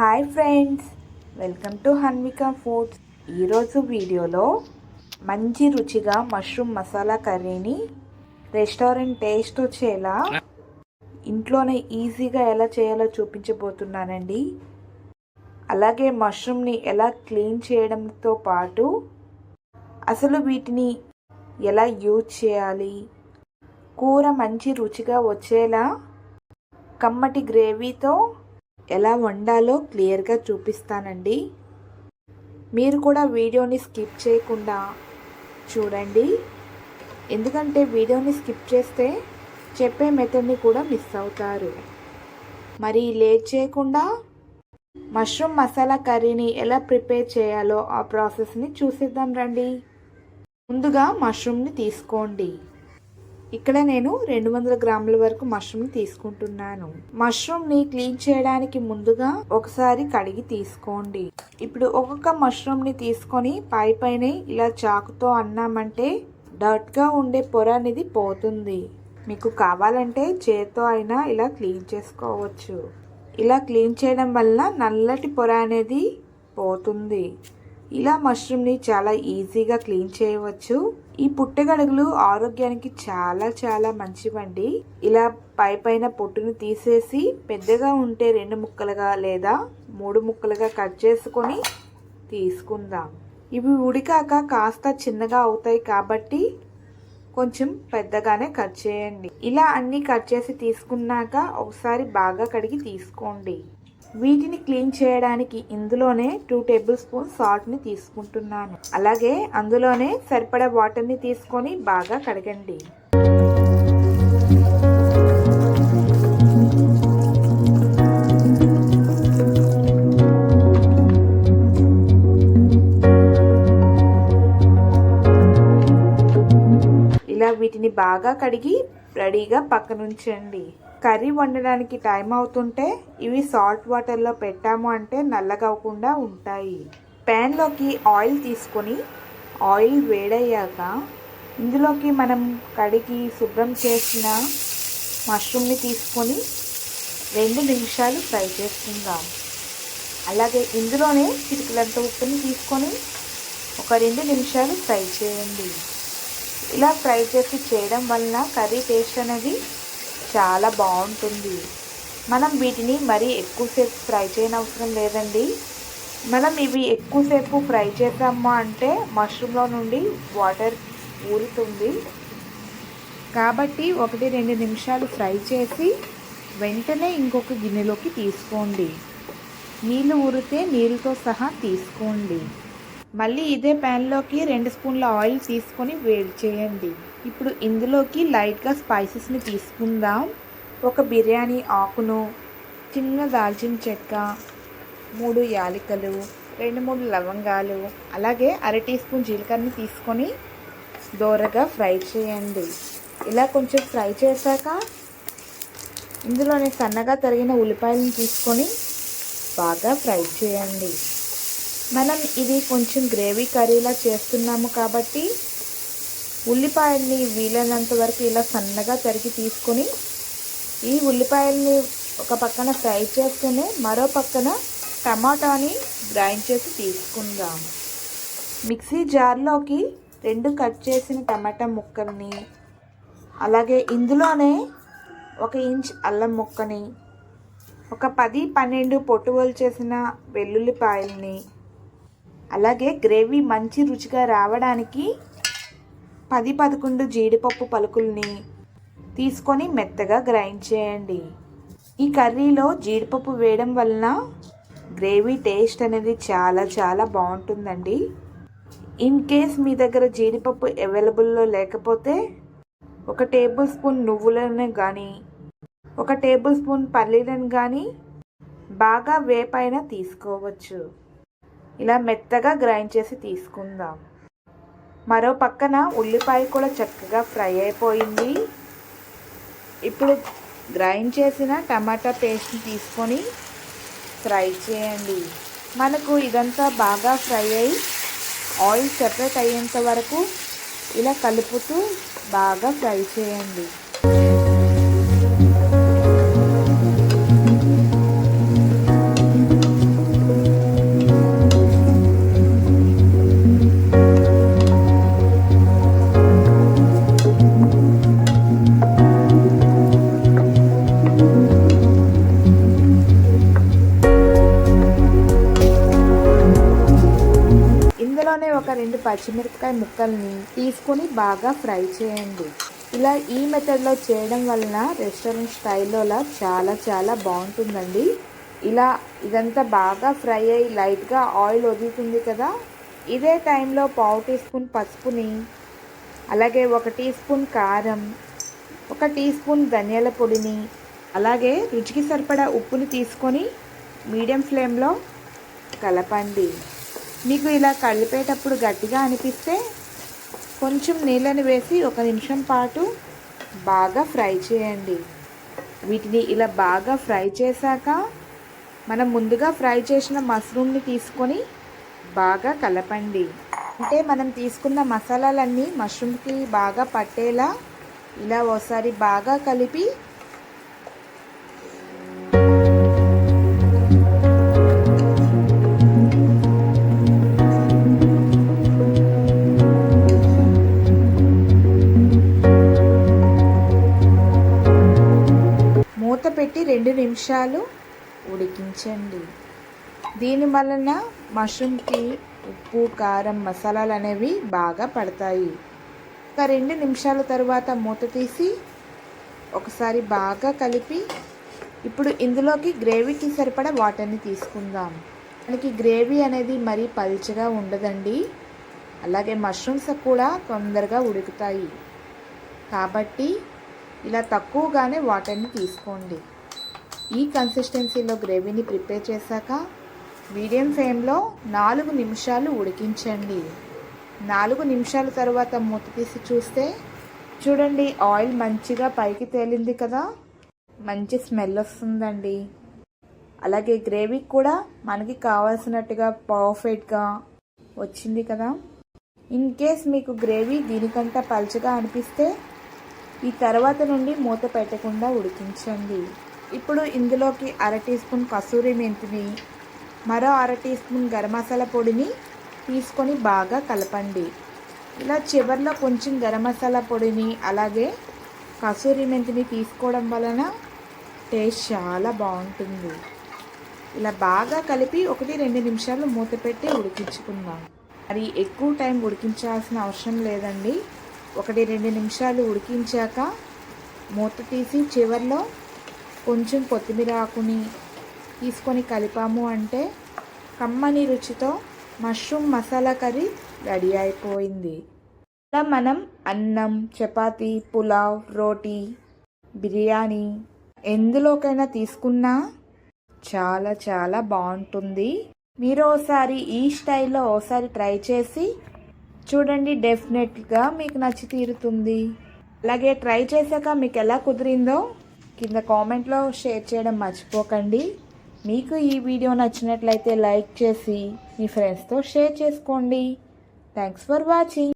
Hi friends welcome to Hanvika foods. ఈరోజు వీడియోలో మంచి రుచిగా మష్రూమ్ మసాలా కర్రీని రెస్టారెంట్ టేస్ట్ వచ్చేలా ఇంట్లోనే ఈజీగా ఎలా చేయాలో చూపించబోతున్నానండి. అలాగే మష్రూమ్ని ఎలా క్లీన్ చేయడంతో పాటు అసలు వీటిని ఎలా యూజ్ చేయాలి కూర మంచి రుచిగా వచ్చేలా కమ్మటి గ్రేవీతో ఎలా వండాలో క్లియర్గా చూపిస్తానండి. మీరు కూడా వీడియోని స్కిప్ చేయకుండా చూడండి. ఎందుకంటే వీడియోని స్కిప్ చేస్తే చెప్పే మెథడ్ని కూడా మిస్ అవుతారు. మరి లేట్ చేయకుండా మష్రూమ్ మసాలా కర్రీని ఎలా ప్రిపేర్ చేయాలో ఆ ప్రాసెస్ని చూసేద్దాం రండి. ముందుగా మష్రూమ్ని తీసుకోండి. ఇక్కడ నేను రెండు వందల గ్రాముల వరకు మష్రూమ్ తీసుకుంటున్నాను. మష్రూమ్ని క్లీన్ చేయడానికి ముందుగా ఒకసారి కడిగి తీసుకోండి. ఇప్పుడు ఒక్కొక్క మష్రూమ్ని తీసుకొని పై పైన ఇలా చాకుతో అన్నామంటే డర్ట్గా ఉండే పొర అనేది పోతుంది. మీకు కావాలంటే చేత్తో అయినా ఇలా క్లీన్ చేసుకోవచ్చు. ఇలా క్లీన్ చేయడం వల్ల నల్లటి పొర అనేది పోతుంది. ఇలా మష్రూమ్ని చాలా ఈజీగా క్లీన్ చేయవచ్చు. ఈ పుట్టగడుగులు ఆరోగ్యానికి చాలా చాలా మంచివండి. ఇలా పై పైన పొట్టును తీసేసి పెద్దగా ఉంటే రెండు ముక్కలుగా లేదా మూడు ముక్కలుగా కట్ చేసుకొని తీసుకుందాం. ఇవి ఉడికాక కాస్త చిన్నగా అవుతాయి కాబట్టి కొంచెం పెద్దగానే కట్ చేయండి. ఇలా అన్ని కట్ చేసి తీసుకున్నాక ఒకసారి బాగా కడిగి తీసుకోండి. వీటిని క్లీన్ చేయడానికి ఇందులోనే టూ టేబుల్ స్పూన్ సాల్ట్ని తీసుకుంటున్నాను. అలాగే అందులోనే సరిపడా వాటర్ని తీసుకొని బాగా కడగండి. ఇలా వీటిని బాగా కడిగి రెడీగా పక్కనుంచండి. కర్రీ వండడానికి టైం అవుతుంటే ఇవి సాల్ట్ వాటర్లో పెట్టాము అంటే నల్లగా ఉంటాయి. ప్యాన్లోకి ఆయిల్ తీసుకొని ఆయిల్ వేడయ్యాక ఇందులోకి మనం కడిగి శుభ్రం చేసిన మష్రూమ్ని తీసుకొని రెండు నిమిషాలు ఫ్రై చేసుకుందాం. అలాగే ఇందులోనే చిటికలంత ఉప్పుని తీసుకొని ఒక రెండు నిమిషాలు ఫ్రై చేయండి. ఇలా ఫ్రై చేసి చేయడం వలన కర్రీ టేస్ట్ అనేది చాలా బాగుంటుంది. మనం వీటిని మరీ ఎక్కువసేపు ఫ్రై చేయనవసరం లేదండి. మనం ఇవి ఎక్కువసేపు ఫ్రై చేసామా అంటే మష్రూమ్లో నుండి వాటర్ ఊరుతుంది. కాబట్టి ఒకటి రెండు నిమిషాలు ఫ్రై చేసి వెంటనే ఇంకొక గిన్నెలోకి తీసుకోండి. నీళ్ళు ఊరితే నీళ్ళతో సహా తీసుకోండి. మళ్ళీ ఇదే ప్యాన్లోకి రెండు స్పూన్ల ఆయిల్ తీసుకొని వేడి చేయండి. ఇప్పుడు ఇందులోకి లైట్గా స్పైసెస్ని తీసుకుందాం. ఒక బిర్యానీ ఆకును చిన్న దాల్చిన చెక్క మూడు యాలకులు రెండు మూడు లవంగాలు అలాగే అర టీ స్పూన్ జీలకర్రని తీసుకొని దోరగా ఫ్రై చేయండి. ఇలా కొంచెం ఫ్రై చేశాక ఇందులోనే సన్నగా తరిగిన ఉల్లిపాయలను తీసుకొని బాగా ఫ్రై చేయండి. మనం ఇది కొంచెం గ్రేవీ కర్రీలా చేస్తున్నాము కాబట్టి ఉల్లిపాయల్ని వీలైనంత వరకు ఇలా సన్నగా తరిగి తీసుకొని ఈ ఉల్లిపాయల్ని ఒక పక్కన ఫ్రై చేస్తూనే మరో పక్కన టమాటాని గ్రైండ్ చేసి తీసుకుందాం. మిక్సీ జార్లోకి రెండు కట్ చేసిన టమాటా ముక్కల్ని అలాగే ఇందులోనే ఒక ఇంచ్ అల్లం ముక్కని ఒక పది పన్నెండు పొట్టువలు చేసిన వెల్లుల్లిపాయల్ని అలాగే గ్రేవీ మంచి రుచిగా రావడానికి పది పదకొండు జీడిపప్పు పలుకుల్ని తీసుకొని మెత్తగా గ్రైండ్ చేయండి. ఈ కర్రీలో జీడిపప్పు వేయడం వలన గ్రేవీ టేస్ట్ అనేది చాలా చాలా బాగుంటుందండి. ఇన్ కేస్ మీ దగ్గర జీడిపప్పు అవైలబుల్లో లేకపోతే ఒక టేబుల్ స్పూన్ నువ్వులను కానీ ఒక టేబుల్ స్పూన్ పల్లీలను కానీ బాగా వేపైన తీసుకోవచ్చు. ఇలా మెత్తగా గ్రైండ్ చేసి తీసుకుందాం. మరో పక్కన ఉల్లిపాయ కూడా చక్కగా ఫ్రై అయిపోయింది. ఇప్పుడు గ్రైండ్ చేసిన టమాటా పేస్ట్ని తీసుకొని ఫ్రై చేయండి. మనకు ఇదంతా బాగా ఫ్రై అయి ఆయిల్ సెపరేట్ అయ్యేంత వరకు ఇలా కలుపుతూ బాగా ఫ్రై చేయండి. పచ్చిమిరపకాయ ముక్కల్ని తీసుకొని బాగా ఫ్రై చేయండి. ఇలా ఈ మెథడ్లో చేయడం వలన రెస్టారెంట్ స్టైల్లోలా చాలా చాలా బాగుంటుందండి. ఇలా ఇదంతా బాగా ఫ్రై అయ్యి లైట్గా ఆయిల్ వదులుతుంది కదా? ఇదే టైంలో పావు టీ స్పూన్ పసుపుని అలాగే ఒక టీ స్పూన్ కారం ఒక టీ స్పూన్ ధనియాల పొడిని అలాగే రుచికి సరిపడా ఉప్పుని తీసుకొని మీడియం ఫ్లేమ్లో కలపండి. మీకు ఇలా కలిపేటప్పుడు గట్టిగా అనిపిస్తే కొంచెం నీళ్ళని వేసి ఒక నిమిషం పాటు బాగా ఫ్రై చేయండి. వీటిని ఇలా బాగా ఫ్రై చేశాక మనం ముందుగా ఫ్రై చేసిన మష్రూమ్ని తీసుకొని బాగా కలపండి. అంటే మనం తీసుకున్న మసాలాలన్నీ మష్రూమ్కి బాగా పట్టేలా ఇలా ఒకసారి బాగా కలిపి మూత పెట్టి రెండు నిమిషాలు ఉడికించండి. దీని వలన మష్రూమ్కి ఉప్పు కారం మసాలాలు అనేవి బాగా పడతాయి. ఒక రెండు నిమిషాల తర్వాత మూత తీసి ఒకసారి బాగా కలిపి ఇప్పుడు ఇందులోకి గ్రేవీకి సరిపడా వాటర్ని తీసుకుందాం. మనకి గ్రేవీ అనేది మరీ పల్చగా ఉండదండి. అలాగే మష్రూమ్స్ కూడా తొందరగా ఉడుకుతాయి. కాబట్టి ఇలా తక్కువగానే వాటర్ని తీసుకోండి. ఈ కన్సిస్టెన్సీలో గ్రేవీని ప్రిపేర్ చేశాక మీడియం ఫ్లేమ్లో నాలుగు నిమిషాలు ఉడికించండి. నాలుగు నిమిషాల తర్వాత మూత తీసి చూస్తే చూడండి ఆయిల్ మంచిగా పైకి తేలింది కదా. మంచి స్మెల్ వస్తుందండి. అలాగే గ్రేవీ కూడా మనకి కావాల్సినట్టుగా పర్ఫెక్ట్గా వచ్చింది కదా. ఇన్ కేస్ మీకు గ్రేవీ దీనికంటే పల్చగా అనిపిస్తే ఈ తర్వాత నుండి మూత పెట్టకుండా ఉడికించండి. ఇప్పుడు ఇందులోకి అర టీ స్పూన్ కసూరి మెంతిని మరో అర టీ స్పూన్ గరం మసాలా పొడిని తీసుకొని బాగా కలపండి. ఇలా చివరిలో కొంచెం గరం మసాలా పొడిని అలాగే కసూరి మెంతిని తీసుకోవడం వలన టేస్ట్ చాలా బాగుంటుంది. ఇలా బాగా కలిపి ఒకటి రెండు నిమిషాలు మూత పెట్టి ఉడికించుకుందాం. మరి ఎక్కువ టైం ఉడికించాల్సిన అవసరం లేదండి. ఒకటి రెండు నిమిషాలు ఉడికించాక మూత తీసి చివరిలో కొంచెం కొత్తిమీర ఆకుని తీసుకొని కలిపాము అంటే కమ్మని రుచితో మష్రూమ్ మసాలా కర్రీ రెడీ అయిపోయింది. ఇలా మనం అన్నం చపాతి పులావ్ రోటీ బిర్యానీ ఎందులోకైనా తీసుకున్నా చాలా చాలా బాగుంటుంది. మీరు ఒకసారి ఈ స్టైల్లో ఓసారి ట్రై చేసి చూడండి డెఫినెట్గా మీకు నచ్చి తీరుతుంది. అలాగే ట్రై చేశాక మీకు ఎలా కుదిరిందో కింద కామెంట్లో షేర్ చేయడం మర్చిపోకండి. మీకు ఈ వీడియో నచ్చినట్లయితే లైక్ చేసి మీ ఫ్రెండ్స్తో షేర్ చేసుకోండి. Thanks for watching